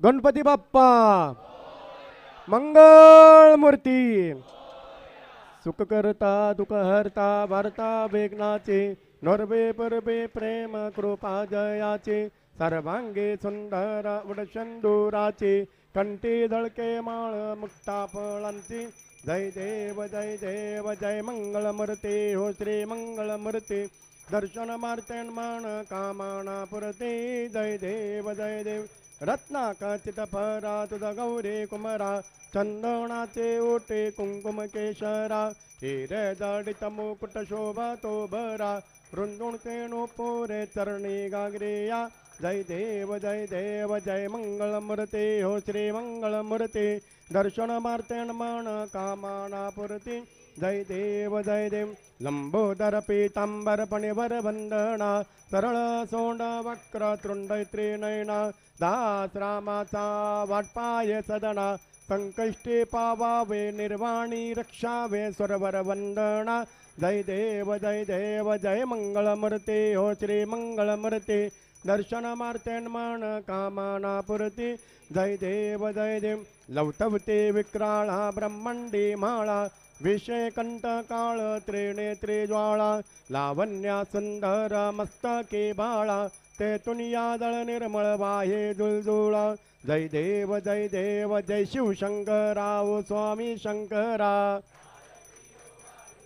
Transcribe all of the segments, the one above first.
गणपती बाप्पा. मंगळ मूर्ती सुख करता दुख हरता भारता वेगनाचे नोरबे परबे प्रेम कृपा जयाचे सर्वांगे सुंदर उडशंदुराचे कंठी धळके माळ मुक्ता फळांची. जय देव जय देव जय मंगळ मूर्ती हो श्री मंगळ मूर्ती दर्शन मार्तन मान कामाना पुरते जय देव जय देव. रत्नाकाचित फरा तुझ गौरी कुमरा चंदनाचे ओटे कुंकुम केशरा हिरे जाडित मुकुट शोभा तो भरा रुंदुण तेणू पोरे चरणी गागरेया जय देव जय देव जय मंगलमूर्ती हो श्री मंगलमूर्ती दर्शन मार्तेण मन कामाना पुरती जय देव जय देव। लंबोदर पीतांबर पणिवर वंदना सरळ सोंड वक्र तृंड त्रिनयना दास रामाचा वाटपाय सदना। संकष्टी पावावे निर्वाणी रक्षावे स्वरवर वंदना जय देव जय देव जय मंगळमूर्ती हो श्री मंगळमूर्ती दर्शन कामाना पुरती। जय देव जय देव। लवतवते विक्राळा ब्रह्मंडी माळा। विषय कंठ काळ त्रिनेत्री ज्वाळा लावण्या सुंदर मस्तके बाळा ते तुनियादळ निर्मळ बाहे जुळजुळा. जय देव जय देव जय शिवशंकराव स्वामी शंकरा.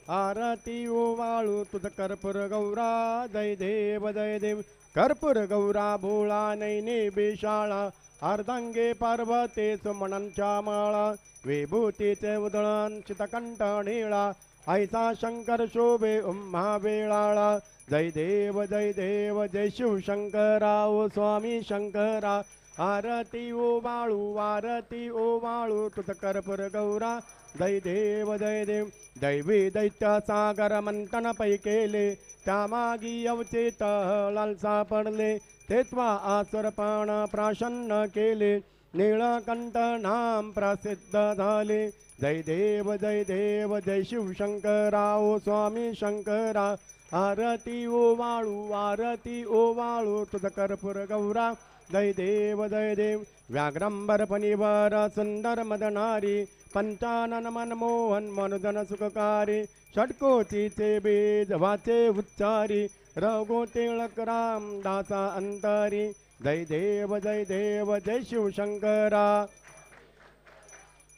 आरती ओवाळू तुझ कर्पूर गौरा. जय देव जय देव कर्पूर गौरा भोळा नैने बेशाळा अर्धांगे पार्वते सुमणांच्या माळा. विभूतीचे उदळण चितकंठ निळा ऐसा शंकर शोभे उम्हा वेळाळा. जय देव जय देव जय शिवशंकराव स्वामी शंकरा. आरती ओ बाळू आरती ओ बाळू तुझ कर्पूर गौरा. जय देव जय देव दैवी दैत्य सागर मंथन पै केले. त्यामागी अवचेत लालसा पडले. तेत्वा आसुरपण प्राशन्न केले. निळकंठनाम प्रसिद्ध झाले. जय देव जय देव जय शिवशंकराव स्वामी शंकरा. आरती ओ वाळू आरती ओ वाळू तुझ कर्पूर गौरा. जय देव जय देव. व्याघ्रंबर फणीवर सुंदर मदनारी. पंचानन मनमोहन मनोजन सुखकारी. षटकोतीचे बीज वाचे उच्चारी. रघु टिळक राम दासा अंतरी. जय देव जय देव जय शिवशंकरा.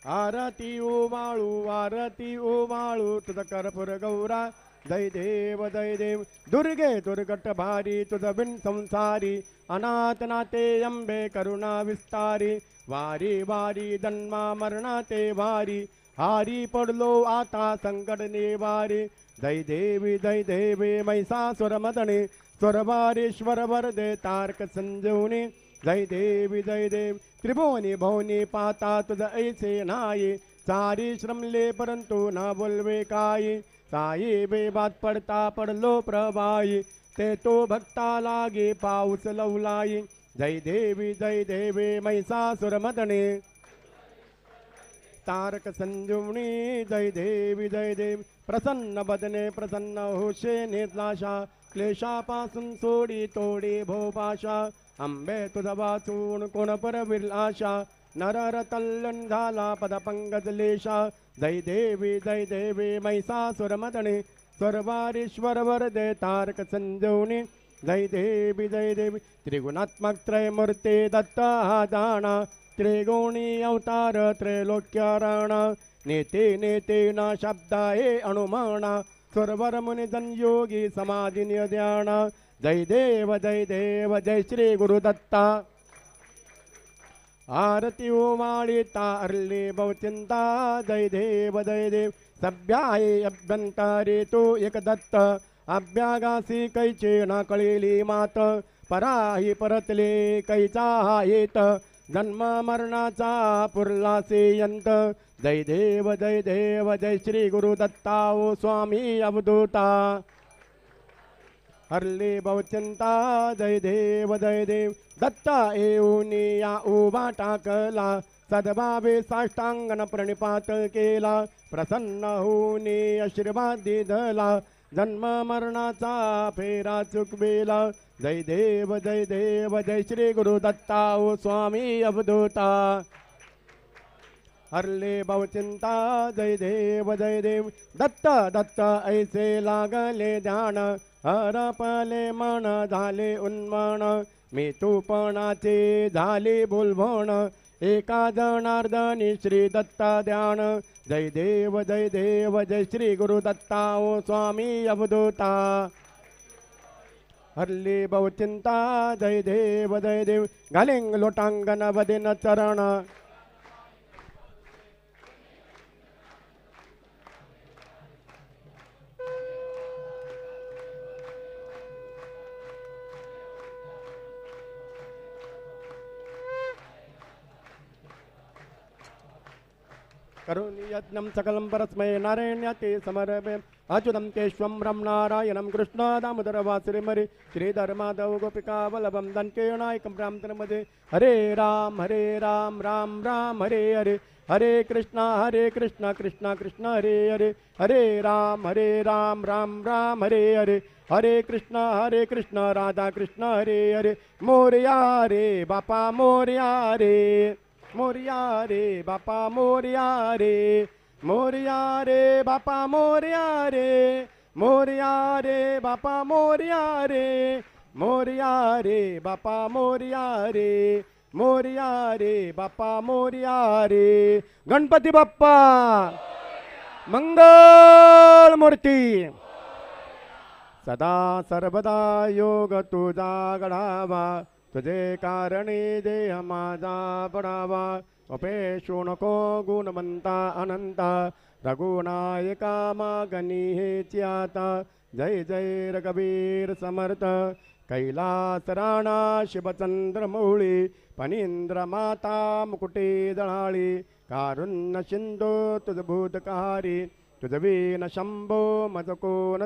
आरती उमाळू आरती उमाळू तुझ कर्पूर गौरा. जय देव जय देव. दुर्गे दुर्गट भारी तुझ बिन संसारी. अनाथ नाते अंबे करुणा विस्तारी. वारी वारी जन्मा मरणाते वारी. हारी पडलो आता संकट निवारी. जय देवी जय देवी महिषासुर मदने स्वरवारेश्वर वरदे तारक संजीवनी जय देवी जय देव। त्रिभुवनी भवनी पाता तुझ ऐसे नाई सारी श्रमले परंतु ना बोलवे काय। साई बेबात पडता पडलो प्रभाई ते तो भक्ता लागे पाऊस लवलाई जय देवी जय देवी मैसासुर मदने। तारक संजीवनी जय देवी जय देव। प्रसन्न बदने प्रसन्न होशे निर्लाशा क्लेशापासून सोडी तोडी भोपाशा आंबे तुझ वाचून कोण परविलाशा नरर तल्लन झाला पद पंगजलेशा जय देवी जय देवी मैसासुर मदने. स्वर्वारीश्वर वरदे तारक संजीवनी. जय देवी जय देवी. त्रिगुणात्मक त्रयमूर्ती दत्ता हा जाणा त्रिगुणी अवतार त्रैलोक्याराणा नेते नेते ना शब्दाये अनुमाना. सुरवर मुनि योगी समाधी ध्याना जय देव जय देव जय श्री गुरुदत्ता। आरती ओ माळिता अर्ली बहुचिंता। जय देव जय देव। सभ्याय अभ्यंतरे तो एक दत्त अभ्यागासी कैचे ना कळेली मात। पराही परतले कैचा येत जन्म मरणाचा पुरला यंत. जय देव जय देव जय श्री गुरु दत्ता ओ स्वामी अवधूता. हरले बहुचिंता जय देव जय देव. दत्ता येऊनी या उभा टाकला सद्भावे साष्टांगण प्रणिपात केला. प्रसन्न होऊनी आशीर्वाद दिला जन्म मरणाचा फेरा चुकवेला. जय देव जय देव जय श्री गुरु दत्ता ओ स्वामी अवधूता। हरले भवचिंता जय देव जय देव। दत्त दत्त ऐसे लागले ध्यान हरपले मन झाले उन्मन मी तूपणाचे झाले बोलभण एका जनार्दनी श्री दत्ता ध्यान। जय देव जय देव जय श्री गुरु दत्ता ओ स्वामी अवधूता। हरली बहुचिंता जय देव जय देव. घालिंग लोटांगण वदिन चरण. करोमि यत्नं सकलं परस्मै नारायण्याते समर्पे. अच्युतं केशवं ब्रह्म नारायणं कृष्णादामोदरवासुरिमरि श्रीधर्माधव गोपिकावलभं दण्केणायकं रामतनमध्ये हरे राम हरे राम राम राम, हरे हरे। हरे कृष्णा हरे कृष्णा कृष्णा कृष्णा, हरे हरे। हरे राम हरे राम राम राम, हरे हरे। हरे कृष्णा हरे कृष्णा, राधा कृष्ण, हरे हरे। मोरया रे बापा मोरया रे मोरया रे बापा मोरया रे मोरया रे बापा मोर्या रे मोरिया रे बापा मोर्या रे मोरिया रे बापा मोरिया रे मोरिया रे बापा मोरया रे गणपती बाप्पा मंगल मूर्ती. सदा सर्वदा योग तुझा घडावा तुझे कारणी देह माझा पडावा. अपेशू नको गुणवंता अनंता। रघुनायका मागणी जय जय रघुवीर समर्थ। कैलास राणा शिवचंद्र फणींद्र माता मुकुटे दळाळी कारुण्य सिंधू तुझभूतकारी। भूतकारी शंभो मज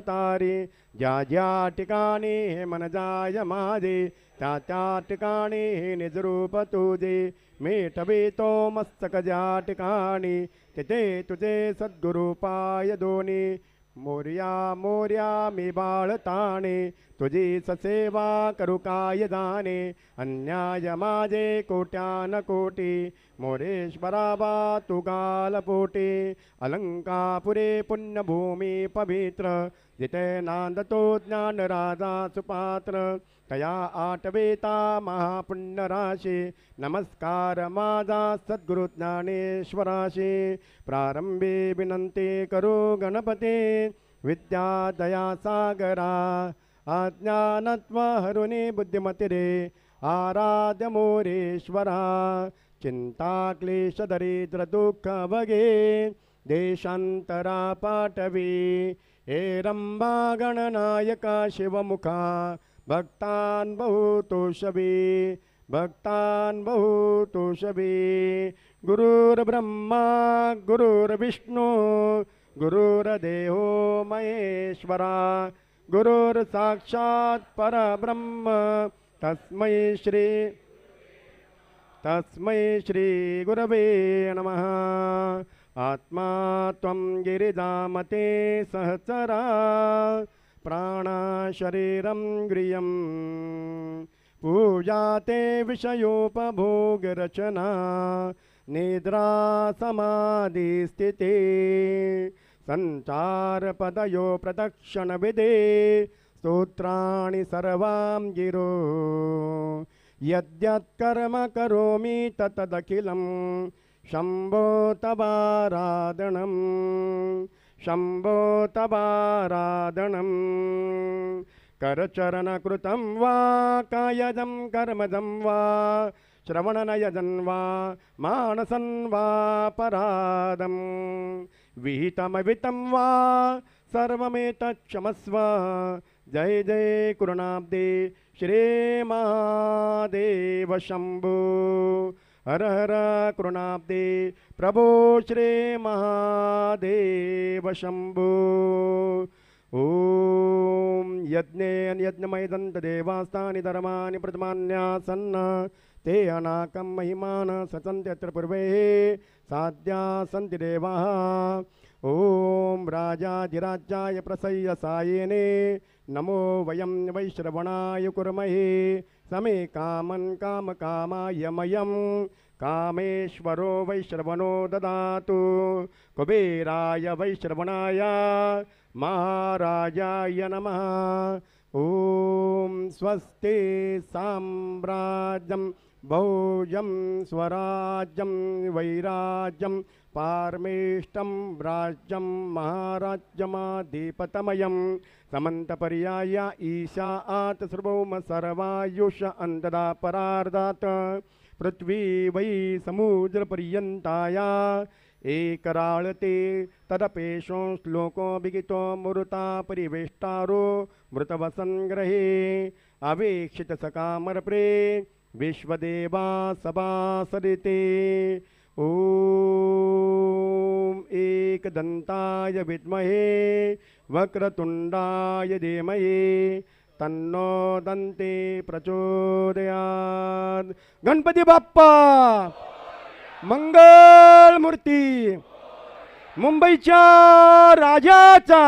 तारी ज्या ज्या ठिकाणी हे मन जाय माझे त्या त्या ठिकाणी हे निजरूप तुझे. मी तो मस्तक ज्या ठिकाणी तिथे तुझे सद्गुरू पाय दोन्ही. मोर्या मोर्या मी बाळताणे. तुझी ससेवा करू काय जाणे? अन्याय माझे कोट्यान कोटी. मोरेश्वराबा तू गाल पोटी. अलंकापुरे पुण्यभूमी पवित्र. जिथे नांदतो ज्ञान राजा सुपात्र तया आटवेता महापुण्यराशे। नमस्कार माझा सद्गुरु ज्ञानेश्वराशे। प्रारंभे विनंती करो गणपते। विद्या दया सागरा। अज्ञानत्व बुद्धिमतिरे। आराध्य मोरेश्वरा। चिंता क्लेश दरिद्र दुःख बगे देशांतरा पाठवी हे रंबा गणनायका शिवमुखा। भक्तान बहुतोषवी भक्तान बहुतोषवी गुरुर्ब्रह्मा गुरुर्विष्णू गुरुर्देहो महेश्वरा गुरुर् साक्षात् परब्रह्म। तस्मै श्री तस्मै श्रीगुरवे नमः। आत्मा त्वं गिरिजामते सहचरा प्राणाशरीरं ग्रियं पूजाते विषयोपभोगरचना निद्रा समाधिस्थिते सञ्चारपदयो प्रदक्षिणविदे स्तोत्राणि सर्वां गिरो। यद्यत्कर्म करोमि ततदखिलं शम्भो तवाराधनम्। शम्भो तवाराधनं करचरणकृतं वा कायजं कर्मजं वा श्रवणनयदन् वा मानसन् वा परादं विहितमवितं वा सर्वमेतत्क्षमस्व जय जय कुरुणाब्दे श्रीमादेव शम्भो। हर हर कृणाब्दे प्रभो श्रीमहादेव शम्भो ॐ यज्ञेन यज्ञमयदन्तदेवास्तानि धर्माणि प्रतिमान्यासन्न ते अनाकं महिमान सचन्त्यत्र पूर्वे। साध्या सन्ति देवाः। ॐ राजाधिराज्याय प्रसय्य सायेने। नमो वयं वैश्रवणाय कुर्महे। समे कामं काम मयं कामेश्वरो वैश्रवणो ददातु। कुबेराय वैश्रवणाय। महाराजाय नमः। ॐ स्वस्ति साम्राज्यं भोजं स्वराज्यं वैराज्यं पारमेष्टं राज्यं महाराज्यमाधिपतमयं। समन्तपर्याय ईशा आत् सर्वौम सर्वायुष अन्तदा परार्धात् पृथ्वी वै समुद्रपर्यन्ताया एकराळते तदपेशो श्लोको विगितो मृता परिवेष्टारो मृतवसङ्ग्रहे अवेक्षितसकामर्प्रे विश्वदेवा सभासरिते ॐ एकदन्ताय विद्महे वक्रतुण्डाय धीमहे। तन्नो दन्ते प्रचोदयात्। गणपती बाप्पा! मंगल मूर्ती मुंबईच्या राजाचा.